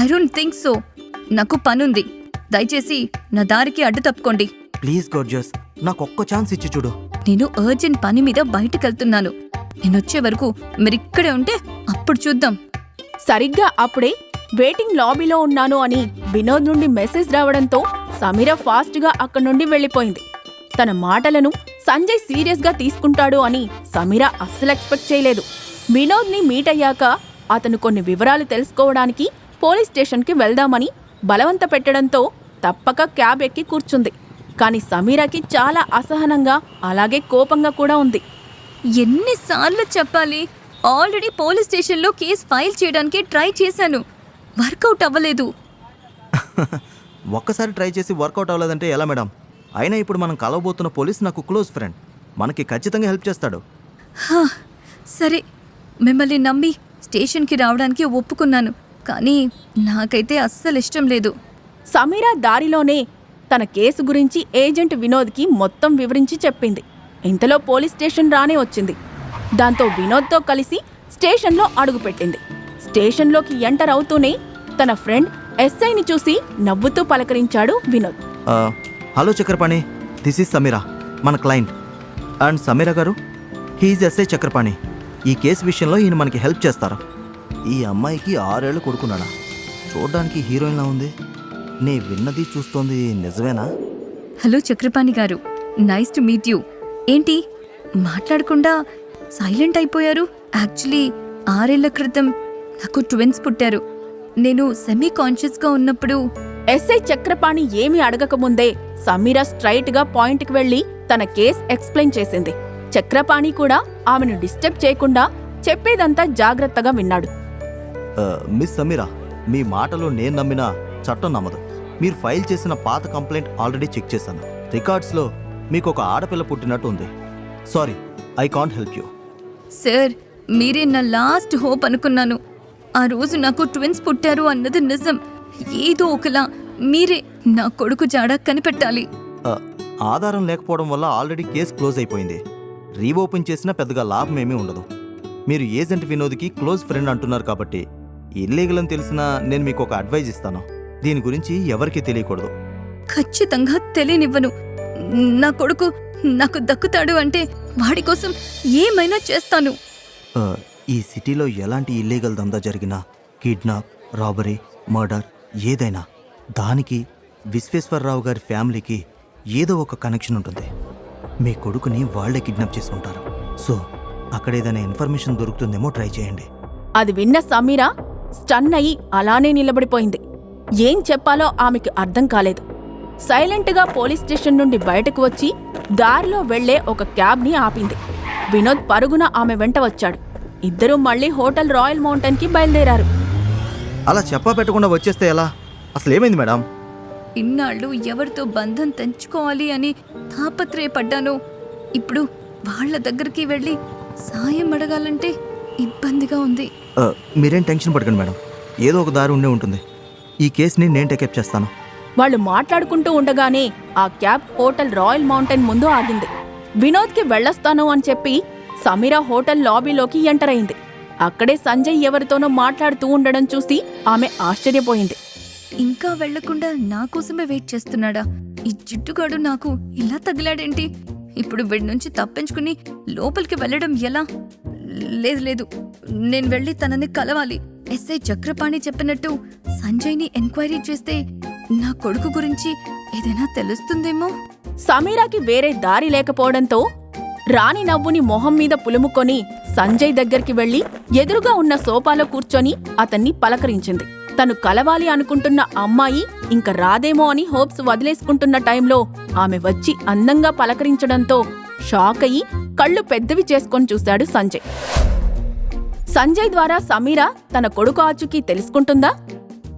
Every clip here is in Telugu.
ఐ డోంట్ థింక్ సో నాకు పనుంది. దయచేసి నా దారికి అడ్డు తప్పుకోండి. ప్లీజ్ గోర్జియస్ నాకు ఒక్క ఛాన్స్ ఇచ్చి చూడు. నేను అర్జెంట్ పని మీద బయటకెళ్తున్నాను నేనొచ్చే వరకు మీరిక్కడే ఉంటే అప్పుడు చూద్దాం. సరిగ్గా అప్పుడే వెయిటింగ్ లాబీలో ఉన్నాను అని వినోద్ నుండి మెసేజ్ రావడంతో సమీర ఫాస్ట్గా అక్కడి నుండి వెళ్ళిపోయింది. తన మాటలను సంజయ్ సీరియస్గా తీసుకుంటాడు అని సమీర అస్సలు ఎక్స్పెక్ట్ చేయలేదు. వినోద్ని మీట్ అయ్యాక అతను కొన్ని వివరాలు తెలుసుకోవడానికి పోలీస్ స్టేషన్కి వెళ్దామని బలవంత పెట్టడంతో తప్పక క్యాబ్ ఎక్కి కూర్చుంది. కానీ సమీరాకి చాలా అసహనంగా అలాగే కోపంగా కూడా ఉంది. ఎన్నిసార్లు చెప్పాలి? ఆల్రెడీ పోలీస్ స్టేషన్లో కేసు ఫైల్ చేయడానికి ట్రై చేశాను. వర్కౌట్ అవ్వలేదు. ఒక్కసారి ట్రై చేసి వర్కౌట్ అవ్వలేదంటే ఎలా మేడం? అయినా ఇప్పుడు మనం కలవబోతున్న పోలీస్ నాకు క్లోజ్ ఫ్రెండ్. మనకి ఖచ్చితంగా హెల్ప్ చేస్తాడు. హా, సరే. మిమ్మల్ని నమ్మి స్టేషన్కి రావడానికి ఒప్పుకున్నాను. కానీ నాకైతే అస్సలు ఇష్టం లేదు. సమీరా దారిలోనే తన కేసు గురించి ఏజెంట్ వినోద్కి మొత్తం వివరించి చెప్పింది. ఇంతలో పోలీస్ స్టేషన్ రానే వచ్చింది. దాంతో వినోద్తో కలిసి స్టేషన్లో అడుగుపెట్టింది స్టేషన్లోకి ఎంటర్ అవుతూనే తన ఫ్రెండ్ ఎస్ఐని చూసి నవ్వుతూ పలకరించాడు Vinod. Hello Chakrapani this is Sameera మన క్లయింట్. అండ్ సమీరా గారు హీఈస్ ఎస్ఐ చక్రపాణి. ఈ కేసు విషయంలో ఈయన మనకి హెల్ప్ చేస్తారు? ఈ అమ్మాయికి ఆరేళ్ళు కొడుకున్నాడా? చూడడానికి హీరోయిన్లా ఉంది. నే విన్నది చూస్తోంది నిజమేనా? Hello Chakrapani garu. Nice to meet you. ఏంటి? మాట్లాడకుండా సైలెంట్ అయిపోయారు? యాక్చువల్లీ ఆరేళ్ళ క్రితం నాకు ట్విన్స్ పుట్టారు. నేను సెమీ కాన్షియస్గా ఉన్నప్పుడు ఎస్ఐ చక్రపాణి ఏమీ అడగకముందే సమీరా స్ట్రైట్గా పాయింట్కి వెళ్ళి తన కేస్ ఎక్స్ప్లెయిన్ చేసింది. చక్రపాణి కూడా ఆమెను డిస్టర్బ్ చేయకుండా చెప్పేదంతా జాగ్రత్తగా విన్నాడు. మిస్ సమీరా మీ మాటలు నేను నమ్మినా చట్టం నమ్మదు. మీరు ఫైల్ చేసిన పాత కంప్లైంట్ ఆల్రెడీ చెక్ చేశాను. రికార్డ్స్లో మీకు ఒక ఆడపిల్ల పుట్టినట్టు ఉంది. Sorry I can't help you. Sir మీరే నా లాస్ట్ హోప్ అనుకున్నాను. ఆ రోజు నాకు ట్విన్స్ పుట్టారు అన్నది నిజం. ఏదో ఒకలా మీరే నా కొడుకు జాడ కనిపెట్టాలి. ఆధారం లేకపోవడం వల్ల ఆల్రెడీ కేసు క్లోజ్ అయిపోయింది. రీఓపెన్ చేసినా పెద్దగా లాభం ఏమీ ఉండదు. మీరు ఏజెంట్ వినోద్కి క్లోజ్ ఫ్రెండ్ అంటున్నారు కాబట్టి ఇల్లీగల్ అని తెలిసినా నేను మీకు ఒక అడ్వైజ్ ఇస్తాను. దీని గురించి ఎవరికీ తెలియకూడదు. ఖచ్చితంగా తెలియనివ్వను. నా కొడుకు నాకు దక్కుతాడు అంటే వాడి కోసం ఏమైనా చేస్తాను. ఆ, ఈ సిటీలో ఎలాంటి ఇల్లీగల్ దందా జరిగినా కిడ్నాప్ రాబరీ మర్డర్ ఏదైనా దానికి విశ్వేశ్వరరావు గారి ఫ్యామిలీకి ఏదో ఒక కనెక్షన్ ఉంటుంది. మీ కొడుకుని వాళ్ళే కిడ్నాప్ చేసుకుంటారు. సో అక్కడ ఏదైనా ఇన్ఫర్మేషన్ దొరుకుతుందేమో ట్రై చేయండి. అది విన్న సమీరా? స్టన్ అయి అలానే నిలబడిపోయింది. ఏం చెప్పాలో ఆమెకు అర్థం కాలేదు. సైలెంట్గా పోలీస్ స్టేషన్ నుండి బయటకు వచ్చి దారిలో వెళ్ళే ఒక క్యాబ్ని ఆపింది. వినోద్ పరుగున ఆమె వెంట వచ్చాడు. ఇద్దరూ మళ్ళీ హోటల్ రాయల్ మౌంటైన్కి బయలుదేరారు. అలా చెప్పా పెట్టకుండా వచ్చేస్తే ఎలా? అసలు ఏమైంది మేడం? ఇన్నాళ్ళు ఎవరితో బంధం తెంచుకోవాలి అని తాపత్రయపడ్డాను? ఇప్పుడు వాళ్ళ దగ్గరికి వెళ్ళి సాయం అడగాలంటే ఇబ్బందిగా ఉంది. మీరేం టెన్షన్ పడకండి మేడం. ఏదో ఒక దారి ఉండే ఉంటుంది. ఈ కేసుని నేను టేకప్ చేస్తాను. వాళ్ళు మాట్లాడుకుంటూ ఉండగానే ఆ క్యాబ్ హోటల్ రాయల్ మౌంటైన్ ముందు ఆగింది. వినోద్కి వెళ్ళొస్తాను అని చెప్పి సమీరా హోటల్ లాబీలోకి ఎంటర్ అయింది. అక్కడే సంజయ్ ఎవరితోనో మాట్లాడుతూ ఉండడం చూసి ఆమె ఆశ్చర్యపోయింది. ఇంకా వెళ్ళకుండా నా కోసమే వెయిట్ చేస్తున్నాడా? ఈ జిడ్డుగాడు నాకు ఇలా తగిలాడేంటి? ఇప్పుడు వీడి నుంచి తప్పించుకుని లోపలికి వెళ్ళడం ఎలా? లేదు లేదు. నేను వెళ్ళి తనని కలవాలి. ఎస్ఐ చక్రపాణి చెప్పినట్టు సంజయ్ని ఎంక్వైరీ చేస్తే నా కొడుకు గురించి ఏదైనా తెలుస్తుందేమో? సమీరాకి వేరే దారి లేకపోవడంతో రాణి నవ్వుని మొహం మీద పులుముకొని సంజయ్ దగ్గరికి వెళ్ళి ఎదురుగా ఉన్న సోఫాలో కూర్చొని అతన్ని పలకరించింది. తను కలవాలి అనుకుంటున్న అమ్మాయి ఇంక రాదేమో అని హోప్స్ వదిలేసుకుంటున్న టైంలో ఆమె వచ్చి అందంగా పలకరించడంతో షాక్ అయి కళ్ళు పెద్దవి చేసుకొని చూశాడు సంజయ్. సంజయ్ ద్వారా సమీర తన కొడుకు ఆచుకి తెలుసుకుంటుందా?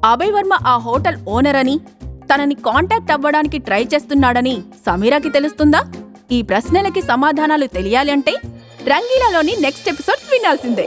అభయ్ వర్మ ఆ హోటల్ ఓనర్ అని తనని కాంటాక్ట్ అవ్వడానికి ట్రై చేస్తున్నాడని సమీరాకి తెలుస్తుందా? ఈ ప్రశ్నలకి సమాధానాలు తెలియాలి అంటే రంగీలాలోని నెక్స్ట్ ఎపిసోడ్స్ వినాల్సిందే.